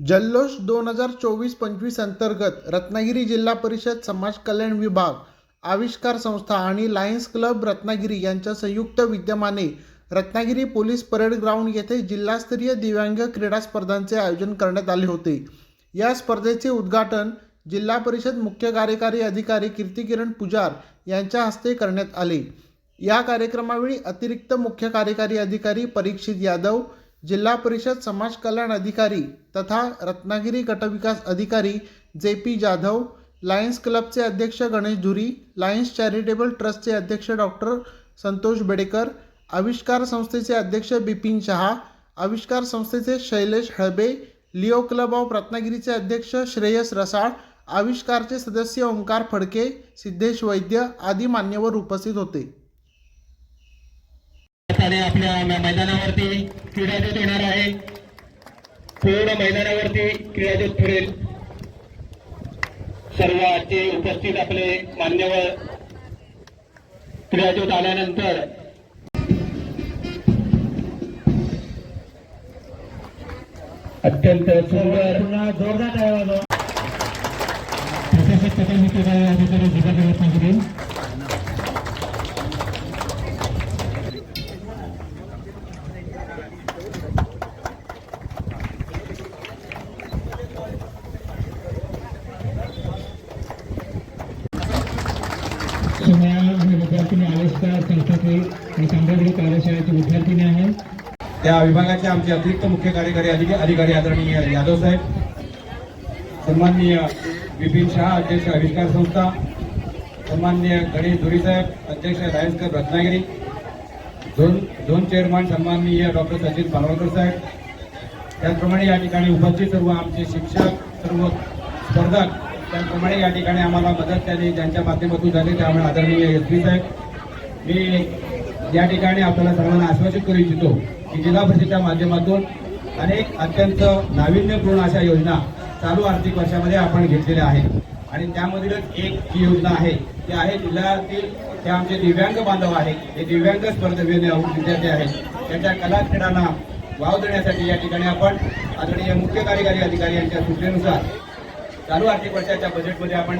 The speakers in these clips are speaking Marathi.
जल्लोष दोन हजार चोवीस पंचवीस अंतर्गत रत्नागिरी जिल्हा परिषद समाज कल्याण विभाग आविष्कार संस्था आणि लायन्स क्लब रत्नागिरी यांच्या संयुक्त विद्यमाने रत्नागिरी पोलीस परेड ग्राउंड येथे जिल्हास्तरीय दिव्यांग क्रीडा स्पर्धांचे आयोजन करण्यात आले होते. या स्पर्धेचे उद्घाटन जिल्हा परिषद मुख्य कार्यकारी अधिकारी कीर्तिकिरण पुजार यांच्या हस्ते करण्यात आले. या कार्यक्रमावेळी अतिरिक्त मुख्य कार्यकारी अधिकारी परीक्षित यादव जिल्हा परिषद समाज कल्याण अधिकारी तथा रत्नागिरी गटविकास अधिकारी जे पी जाधव लायन्स क्लबचे अध्यक्ष गणेश धुरी लायन्स चॅरिटेबल ट्रस्टचे अध्यक्ष डॉक्टर संतोष बेडेकर आविष्कार संस्थेचे अध्यक्ष बिपिन शहा आविष्कार संस्थेचे Shailesh Halbe Leo club of रत्नागिरीचे अध्यक्ष श्रेयस रसाळ आविष्कारचे सदस्य ओंकार फडके सिद्धेश वैद्य आदी मान्यवर उपस्थित होते. आणि आपल्या मैदानावरती क्रीडाजोत येणार आहे. पूर्ण मैदानावरती क्रीडाजोत फिरेल. सर्व आजचे उपस्थित आपले मान्यवर. क्रीडाजोत आल्यानंतर अत्यंत सुंदर. जोरदार प्रशासक तथा मुख्य कार्य अधिकारी जिल्हा रत्नागिरी सोहळा आणि विद्यार्थिनी आविष्कार संस्थेचे आणि चांगल्या कार्यशाळेचे विद्यार्थिनी आहेत. त्या विभागाचे आमचे अतिरिक्त मुख्य कार्यकारी अधिकारी अधिकारी आदरणीय यादव साहेब सन्माननीय विपिन शहा अध्यक्ष आविष्कार संस्था सन्माननीय गणेश धुरी साहेब अध्यक्ष Lions club Ratnagiri zone zone chairman सन्माननीय डॉक्टर सचिन पालवकर साहेब. त्याचप्रमाणे या ठिकाणी उपस्थित सर्व आमचे शिक्षक सर्व स्पर्धक त्याचप्रमाणे या ठिकाणी आम्हाला मदत त्यांनी ज्यांच्या माध्यमातून झाले. त्यामुळे आदरणीय एस पी साहेब मी या ठिकाणी आपल्याला सर्वांना आश्वासित करू इच्छितो की जिल्हा परिषदेच्या माध्यमातून अनेक अत्यंत नाविन्यपूर्ण अशा योजना चालू आर्थिक वर्षामध्ये आपण घेतलेल्या आहेत. आणि त्यामधीलच एक जी योजना आहे ती आहे जिल्ह्यातील ते आमचे दिव्यांग बांधव आहेत हे दिव्यांग स्पर्धे विद्यार्थी आहेत त्यांच्या कला क्रीडांना वाव देण्यासाठी या ठिकाणी आपण आदरणीय मुख्य कार्यकारी अधिकारी यांच्या सूचनेनुसार चालू आर्थिक वर्षाच्या बजेटमध्ये आपण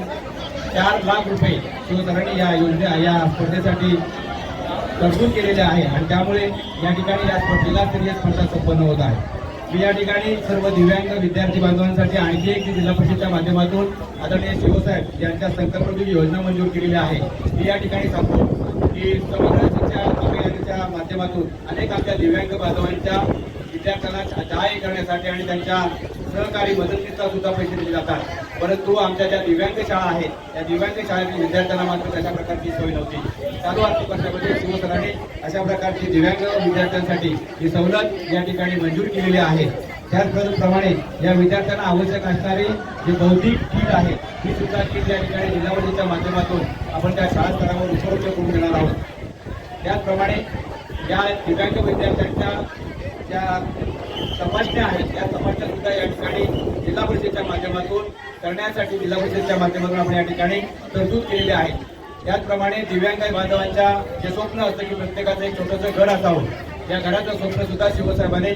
चार लाख रुपये शिवसरांनी या योजना या स्पर्धेसाठी तरतूद केलेल्या आहे. आणि त्यामुळे या ठिकाणी या स्पर्धेला जिल्हास्तरीय स्पर्धा संपन्न होत आहे. मी या ठिकाणी सर्व दिव्यांग विद्यार्थी बांधवांसाठी आणखी एक जिल्हा परिषदेच्या माध्यमातून आदरणीय शिवसाहेब यांच्या संकल्पनेची योजना मंजूर केलेली आहे. मी या ठिकाणी सांगतो की समग्र शिक्षा अभियानाच्या माध्यमातून अनेक आमच्या दिव्यांग बांधवांच्या विद्यार्थ्यांना सहाय्य करण्यासाठी आणि त्यांच्या सहकारी मदतीचा सुद्धा पैसे दिले जातात. परंतु आमच्या ज्या दिव्यांग शाळा आहेत त्या दिव्यांग शाळेतील विद्यार्थ्यांना मात्र तशा प्रकारची सोय नव्हती. चालू आर्थिक वर्षामध्ये शिवसराने अशा प्रकारची दिव्यांग विद्यार्थ्यांसाठी ही सवलत या ठिकाणी मंजूर केलेली आहे. त्याचप्रमाणे या विद्यार्थ्यांना आवश्यक असणारी जी बौद्धिक किट आहे ही सुद्धा किट या ठिकाणी जिल्हा माध्यमातून आपण त्या शाळा स्तरावर उपलब्ध करून देणार आहोत. त्याचप्रमाणे या दिव्यांग विद्यार्थ्यांच्या ज्या तपासण्या आहेत त्या तपासण्या सुद्धा या ठिकाणी जिल्हा परिषदेच्या माध्यमातून करण्यासाठी जिल्हा परिषदेच्या माध्यमातून आपण या ठिकाणी तरतूद केलेली आहे. त्याचप्रमाणे दिव्यांग बांधवांच्या जे स्वप्न असतं की प्रत्येकाचं एक छोटंसं घर असावं या घराचं स्वप्न सुद्धा शिवसाहेबांनी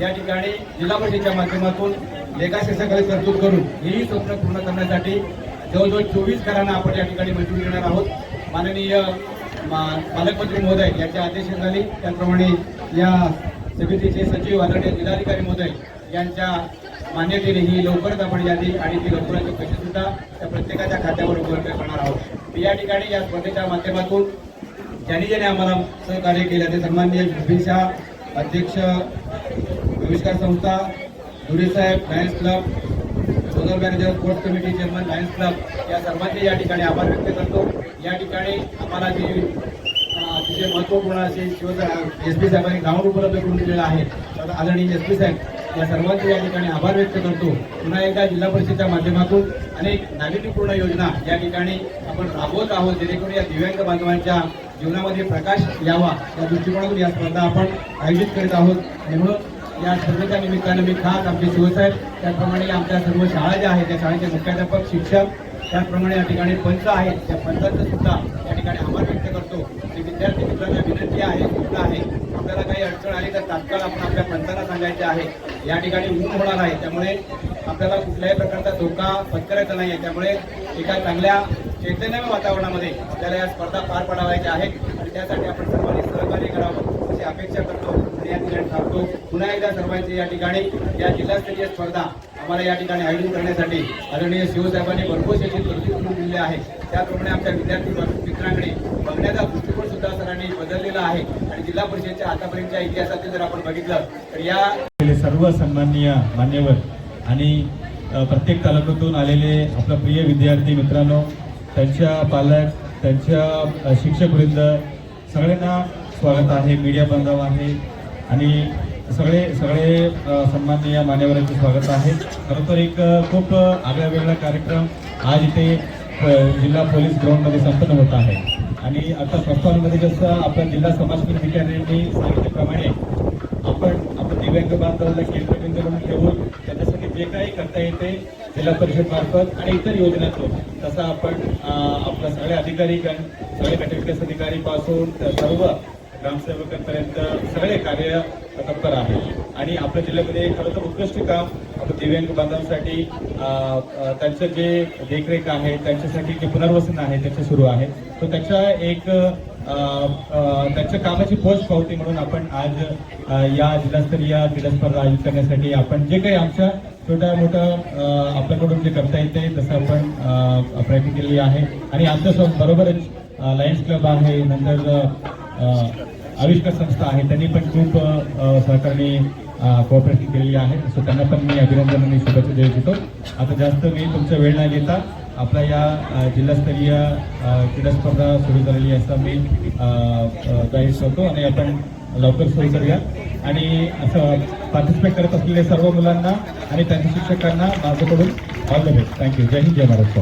या ठिकाणी जिल्हा परिषदेच्या माध्यमातून लेखाशिक्षकाला तरतूद करून हेही स्वप्न पूर्ण करण्यासाठी जवळजवळ चोवीस घरांना आपण या ठिकाणी मंजूर देणार आहोत. माननीय मा- पालकमंत्री महोदय यांच्या आदेशाखाली त्याचप्रमाणे या समितीचे सचिव आदरणीय जिल्हाधिकारी महोदय यांच्या मान्यतेने ही लवकरच आपण यादी आणि ती लवकरचे पैसे सुद्धा त्या प्रत्येकाच्या खात्यावर उपलब्ध करणार आहोत. या ठिकाणी या स्पर्धेच्या माध्यमातून ज्यांनी ज्याने आम्हाला सहकार्य केलं ते सन्माननीय विपिन अध्यक्ष आविष्कार संस्था Dhule Lions club zonal manager sports committee chairman Lions club या सर्वांचे या ठिकाणी आभार व्यक्त करतो. या ठिकाणी आम्हाला जी अतिशय महत्त्वपूर्ण असे शिवसेना एस पी साहेबांनी ग्राउंड उपलब्ध करून दिलेलं आहे. आदरणीय एस पी साहेब या सर्वांचे या ठिकाणी आभार व्यक्त करतो. पुन्हा एकदा जिल्हा परिषदेच्या माध्यमातून अनेक नाविन्यपूर्ण योजना या ठिकाणी आपण राबवत आहोत जेणेकरून या दिव्यांग बांधवांच्या जीवनामध्ये प्रकाश यावा. या दृष्टिकोनातून या स्पर्धा आपण आयोजित करीत आहोत. आणि म्हणून या स्पर्धेच्या निमित्तानं मी खास आमचे शिवसाहेब त्याचप्रमाणे आमच्या सर्व शाळा ज्या आहेत त्या शाळेचे मुख्याध्यापक शिक्षक त्याचप्रमाणे या ठिकाणी पंच आहेत त्या पंचांचं सुद्धा या ठिकाणी आभार व्यक्त करतो. आणि विद्यार्थी मित्रांना विनंती आहे सुद्धा आहे. आपल्याला काही अडचण आली तर तात्काळ आपण आपल्या पंचांना सांगायचे आहे. या ठिकाणी ऊन होणार आहे. त्यामुळे आपल्याला कुठल्याही प्रकारचा धोका पत्करायचा नाही आहे त्यामुळे एका चांगल्या चैतन्यमय वातावरणामध्ये आपल्याला या स्पर्धा पार पाडावायच्या आहेत आणि त्यासाठी आपण सर्वांनी सहकार्य करावं अशी अपेक्षा करतो आणि या ठिकाणी थांबतो. पुन्हा एकदा सर्वांचे या ठिकाणी या जिल्हास्तरीय स्पर्धा आम्हाला या ठिकाणी आयोजन करण्यासाठी आदरणीय शिवसाहेबांनी भरपूर अशी तरतूद करून दिली आहे त्याप्रमाणे आमच्या विद्यार्थी मित्रांकडे बघण्याचा दृष्टिकोन सुद्धा सरांनी बदललेला आहे आणि जिल्हा परिषदेच्या आतापर्यंतच्या इतिहासातील जर आपण बघितलं तर या सर्व सन्माननीय मान्यवर आणि प्रत्येक तालुक्यातून आलेले आपला प्रिय विद्यार्थी मित्रांनो त्यांच्या पालक त्यांच्या शिक्षकवृंद सगळ्यांना स्वागत आहे मीडिया बांधव आहे आणि सगळे सगळे सन्माननीय मान्यवरांचे स्वागत आहे. खरं तर एक खूप आगळा वेगळा कार्यक्रम आज इथे जिल्हा पोलीस ग्राउंडमध्ये संपन्न होत आहे. आणि आता प्रस्तावांमध्ये जसं आपल्या जिल्हा समाज अधिकाऱ्यांनी सांगितल्याप्रमाणे आपण दिव्यांग बांधवांना केंद्रबिंदू म्हणून ठेवून त्याच्यासाठी जे काही करता येते जिल्हा परिषद मार्फत आणि इतर योजनातून तसं आपण आपला सगळे अधिकारी गण सगळे गटविकास अधिकारी पासून सर्व ग्रामसेवकांपर्यंत सगळे कार्य तत्पर आहे आणि आपल्या जिल्ह्यामध्ये खरं तर उत्कृष्ट काम आपण दिव्यांग बांधवांसाठी त्यांचं जे देखरेख आहे त्यांच्यासाठी जे पुनर्वसन आहे त्याचे सुरू आहे. तर त्याच्या एक त्यांच्या कामाची पोस्ट पावती म्हणून आपण आज या जिल्हास्तरीय क्रीडा स्पर्धा आयोजित करण्यासाठी आपण जे काही आमच्या छोट्या मोठं आपल्याकडून जे करता येते तसं आपण प्रयत्न केलेली आहे. आणि आमच्यासोबत बरोबरच लायन्स क्लब आहे नंतर आविष्कार संस्था आहे त्यांनी पण खूप अं, सहकार्याने कोऑपरेशन केलेली आहे. सो त्यांना पण मी अभिनंदन आणि शुभेच्छा देऊ इच्छितो. आता जास्त मी तुमचा वेळ नाही घेता आपल्या या जिल्हास्तरीय क्रीडा स्पर्धा सुरू झालेली असं मी अ, जाहीर करतो आणि आपण लवकर सुरू करूया. आणि असं पार्टिसिपेट करत असलेल्या सर्व मुलांना आणि त्यांच्या शिक्षकांना माझ्याकडून all the best thank you जय हिंद जय महाराष्ट्र.